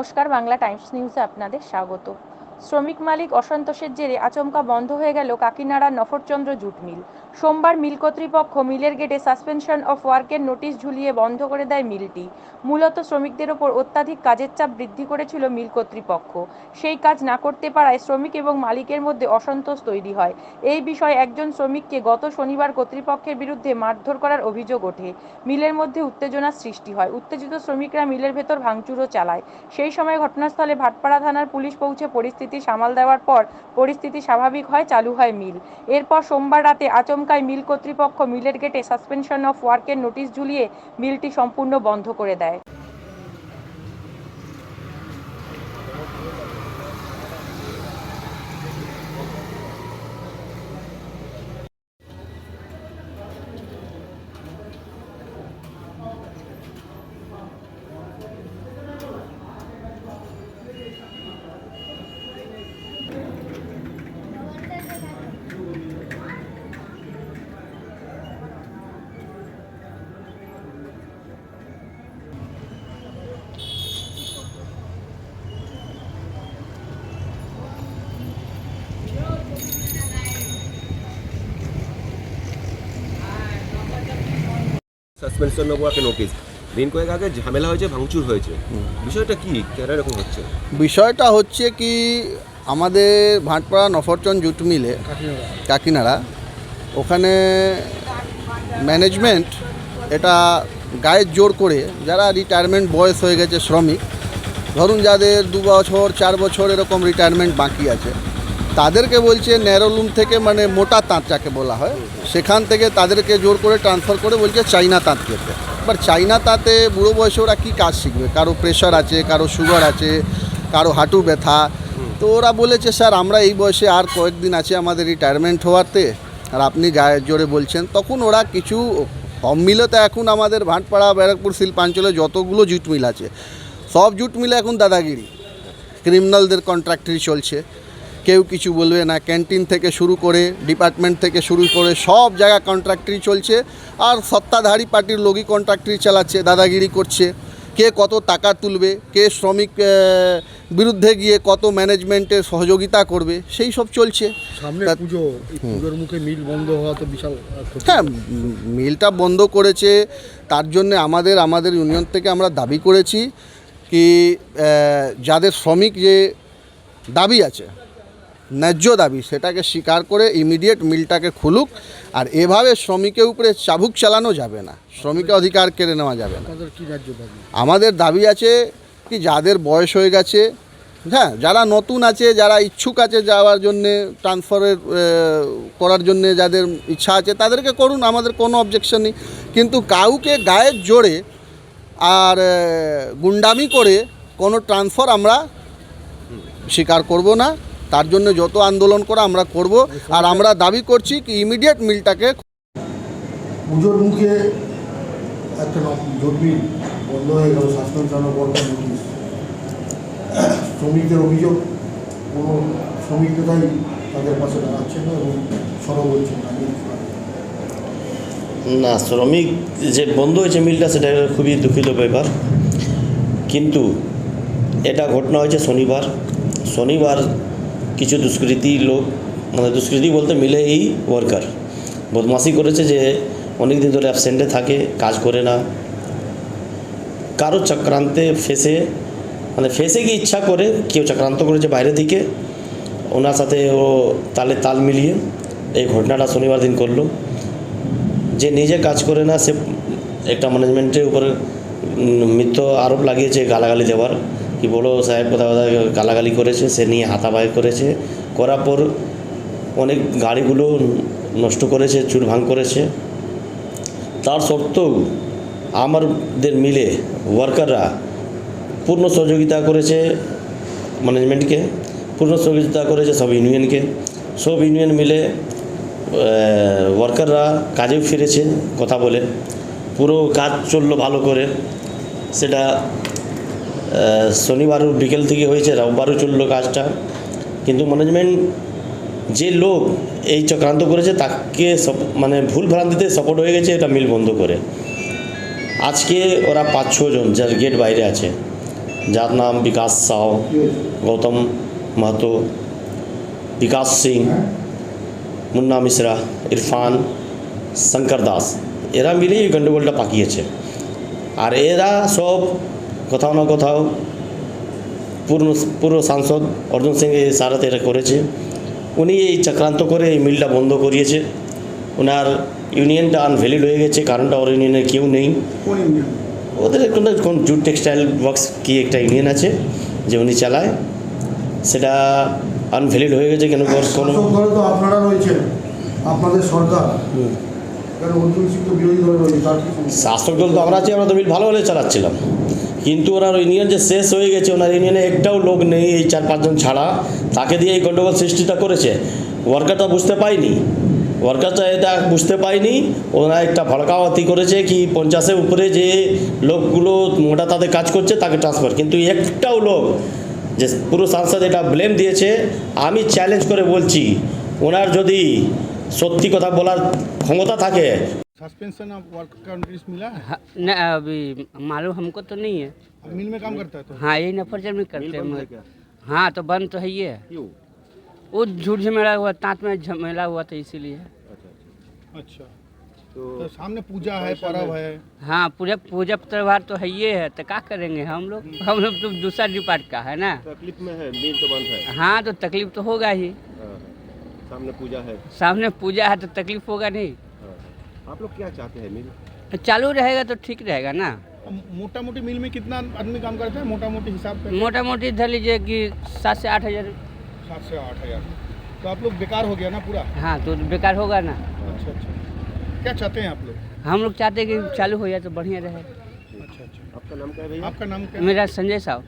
নমস্কার বাংলা টাইমস নিউজে আপনাদের স্বাগত। শ্রমিক মালিক অসন্তোষের জেরে আচমকা বন্ধ হয়ে গেল কাকিনাড়ার নফরচন্দ্র জুট মিল। সোমবার মিল কর্তৃপক্ষ মিলের গেটে সাসপেনশন অফ ওয়ার্কের নোটিশ ঝুলিয়ে বন্ধ করে দেয় মিলটি। মূলত শ্রমিকদের ওপর অত্যাধিক কাজের চাপ বৃদ্ধি করেছিল মিল কর্তৃপক্ষ। সেই কাজ না করতে পারায় শ্রমিক এবং মালিকের মধ্যে অসন্তোষ তৈরি হয়। এই বিষয়ে একজন শ্রমিককে গত শনিবার কর্তৃপক্ষের বিরুদ্ধে মারধর করার অভিযোগ ওঠে। মিলের মধ্যে উত্তেজনার সৃষ্টি হয়। উত্তেজিত শ্রমিকরা মিলের ভেতর ভাঙচুরও চালায়। সেই সময় ঘটনাস্থলে ভাটপাড়া থানার পুলিশ পৌঁছে পরিস্থিতি সামাল দেওয়ার পর পরিস্থিতি স্বাভাবিক হয়, চালু হয় মিল। এরপর সোমবার রাতে আচমকায় মিল কর্তৃপক্ষ মিলের গেটে সাসপেনশন অফ ওয়ার্কের নোটিশ ঝুলিয়ে মিলটি সম্পূর্ণ বন্ধ করে দেয়। সাসপেনশন নেব একটা নোটিশ দিন কয়েক আগে ঝামেলা হয়েছে, ভাঙচুর হয়েছে। বিষয়টা কি? কেন এরকম হচ্ছে? বিষয়টা হচ্ছে কি, আমাদের ভাটপাড়া নফরচন জুট মিলে কাকিনাড়া, ওখানে ম্যানেজমেন্ট এটা গায়ের জোর করে, যারা রিটায়ারমেন্ট বয়স হয়ে গেছে শ্রমিক, ধরুন যাদের দু বছর, চার বছর এরকম রিটায়ারমেন্ট বাকি আছে তাদেরকে বলছে ন্যারোলুম থেকে মানে মোটা তাঁত যাকে বলা হয়, সেখান থেকে তাদেরকে জোর করে ট্রান্সফার করে বলছে চাইনা তাঁত যেতে এবার চাইনা তাঁতে বুড়ো বয়সে ওরা কী কাজ শিখবে? কারও প্রেশার আছে, কারও সুগার আছে, কারও হাঁটু ব্যথা। তো ওরা বলেছে, স্যার, আমরা এই বয়সে আর কয়েকদিন আছে আমাদের রিটায়ারমেন্ট হওয়াতে। আর আপনি গায়ের জোরে বলছেন। তখন ওরা কিছু সব মিলে তো এখন আমাদের ভাটপাড়া, ব্যারাকপুর, শিল্পাঞ্চলে যতগুলো জুট মিল আছে, সব জুট মিলে এখন দাদাগিরি। ক্রিমিনালদের কন্ট্রাক্টরি চলছে। কেউ কিছু বলবে না। ক্যান্টিন থেকে শুরু করে ডিপার্টমেন্ট থেকে শুরু করে সব জায়গা কন্ট্রাক্টরি চলছে। আর সত্তাধারী পার্টির লোকই কন্ট্রাক্টরি চালাচ্ছে দাদাগিরি করছে। কে কত টাকা তুলবে কে শ্রমিক বিরুদ্ধে গিয়ে কত ম্যানেজমেন্টের সহযোগিতা করবে সেই সব চলছে। সামনে পুজো পুজোর মুখে মিল বন্ধ হওয়া তো বিশাল হ্যাঁ মিলটা বন্ধ করেছে। তার জন্য আমাদের আমাদের ইউনিয়ন থেকে আমরা দাবি করেছি কি যাদের শ্রমিক যে দাবি আছে ন্যায্য দাবি সেটাকে স্বীকার করে ইমিডিয়েট মিলটাকে খুলুক আর এভাবে শ্রমিকের উপরে চাবুক চালানো যাবে না। শ্রমিকের অধিকার কেড়ে নেওয়া যাবে না। আমাদের দাবি আছে কি যাদের বয়স হয়ে গেছে হ্যাঁ যারা নতুন আছে যারা ইচ্ছুক আছে যাওয়ার জন্যে ট্রান্সফারের করার জন্যে যাদের ইচ্ছা আছে তাদেরকে করুন আমাদের কোনো অবজেকশন নেই। কিন্তু কাউকে গায়ের জোরে আর গুন্ডামি করে কোনো ট্রান্সফার আমরা স্বীকার করব না। তার জন্য যত আন্দোলন করা আমরা করব আর আমরা দাবি করছি কি ইমিডিয়েট মিলটাকে পুজোর মুখে একটা বন্ধ হয়ে গেল নোটিশ শ্রমিকদের অভিযোগ কোনো শ্রমিক নেতাই তাদের পাশে দাঁড়াচ্ছে না এবং সরব হচ্ছে না। না শ্রমিক যে বন্ধ হয়েছে মিলটা সেটা খুবই দুঃখিত ব্যাপার। কিন্তু এটা ঘটনা হয়েছে শনিবার। শনিবার কিছু দুষ্কৃতী লোক মানে দুষ্কৃতী বলতে মিলে এই ওয়ার্কার বদমাশি করেছে যে অনেক দিন ধরে অ্যাবসেন্টে থাকে, কাজ করে না। কারও চক্রান্তে ফেসে মানে ফেসে গিয়ে ইচ্ছা করে কেউ চক্রান্ত করেছে বাইরে থেকে ওনার সাথে ও তালে তাল মিলিয়ে এই ঘটনাটা শনিবার দিন করল। যে নিজে কাজ করে না, সে একটা ম্যানেজমেন্টের উপরে মিথ্য আরোপ লাগিয়েছে গালাগালি দেওয়ার। কি বড়ো সাহেব কোথাও কোথাও গালাগালি করেছে, সে নিয়ে হাতাবাই করেছে। করার পর অনেক গাড়িগুলো নষ্ট করেছে চুর ভাঙ করেছে। তার সত্ত্বেও আমাদের মিলে ওয়ার্কাররা পূর্ণ সহযোগিতা করেছে ম্যানেজমেন্টকে পূর্ণ সহযোগিতা করেছে সব ইউনিয়নকে সব ইউনিয়ন মিলে ওয়ার্কাররা কাজেও ফিরেছে, কথা বলে। পুরো কাজ চলল ভালো করে। সেটা আহ, শনিবার বিকেল থেকে হয়েছে রোববারও চলল কাজটা। কিন্তু ম্যানেজমেন্ট যে লোক এই চক্রান্ত করেছে তাকে মানে ভুল ভ্রান্তিতে সাপোর্ট হয়ে গেছে এটা মিল বন্ধ করে। আজকে ওরা পাঁচ ছজন যার গেট বাইরে আছে। যার নাম বিকাশ সাউ গৌতম মাহাতো বিকাশ সিং মুন্না মিশ্রা ইরফান শঙ্কর দাস। এরা মিলেই এই গণ্ডগোলটা পাকিয়েছে। আর এরা সব কোথাও না কোথাও পূর্ণ পূর্ব সাংসদ অর্জুন সিং এই সারাতে এটা করেছে। উনি এই চক্রান্ত করে এই মিলটা বন্ধ করিয়েছে। ওনার ইউনিয়নটা আনভ্যালিড হয়ে গেছে কারণটা ওর ইউনিয়নে কেউ নেই। ওদের কোন কোন জুট টেক্সটাইল ওয়ার্কস কি একটা ইউনিয়ন আছে যে উনি চালায়। সেটা আনভ্যালিড হয়ে গেছে কেন কোনো তো আপনারা আপনাদের সরকার? শাসক দল তো আমরা আছি আমরা তো মিল ভালো হলে চালাচ্ছিলাম। কিন্তু ওনার ইউনিয়ন যে শেষ হয়ে গেছে, ওনার ইউনিয়নে একটাও লোক নেই এই চার পাঁচজন ছাড়া। তাকে দিয়ে এই গণ্ডগোল সৃষ্টিটা করেছে। ওয়ার্কারটা বুঝতে পায়নি। ওয়ার্কারটা এটা বুঝতে পায়নি। ওরা একটা ভড়কাওয়াতি করেছে কি পঞ্চাশের উপরে যে লোকগুলো মোটা তাদের কাজ করছে, তাকে ট্রান্সফার কিন্তু একটাও লোক যে পুরো সাংসদ এটা ব্লেম দিয়েছে। আমি চ্যালেঞ্জ করে বলছি, ওনার যদি সত্যি কথা বলার ক্ষমতা থাকে सस्पेंशन ऑफ़ वर्क का नोटिस मिला है? हाँ, न अभी मालूम हमको तो नहीं है। अब मिल में काम करता है तो? हाँ यही नफरजन में करते हैं बंद है तो बंद तो है ही है। वो झूठ झमेला हुआ तांत में झमेला हुआ था इसीलिए। अच्छा अच्छा अच्छा। तो तो सामने पूजा है पर्व है। हाँ। पूजा पूजा त्यौहार तो है ही है तो क्या करेंगे हम लोग? हम लोग तो दूसरा डिपार्ट का है ना? तकलीफ़ में है मिल तो बंद है। हाँ तो तकलीफ़ तो होगा ही। हाँ, सामने पूजा है। सामने पूजा है तो तकलीफ़ होगा नहीं। आप लोग क्या चाहते हैं मिल? चालू रहेगा तो ठीक रहेगा ना। मोटा मोटी मिल में कितना आदमी काम करता है? मोटा मोटी हिसाब पे मोटा मोटी धर लीजिए कि सात से आठ हज़ार। सात से आठ हज़ार। तो आप लोग बेकार हो गया ना पूरा? हाँ तो बेकार होगा ना। अच्छा अच्छा। क्या चाहते हैं आप लोग? हम लोग चाहते हैं कि चालू हो जाए तो बढ़िया रहे। अच्छा अच्छा। आपका नाम क्या है भैया? आपका नाम क्या मेरा संजय साहब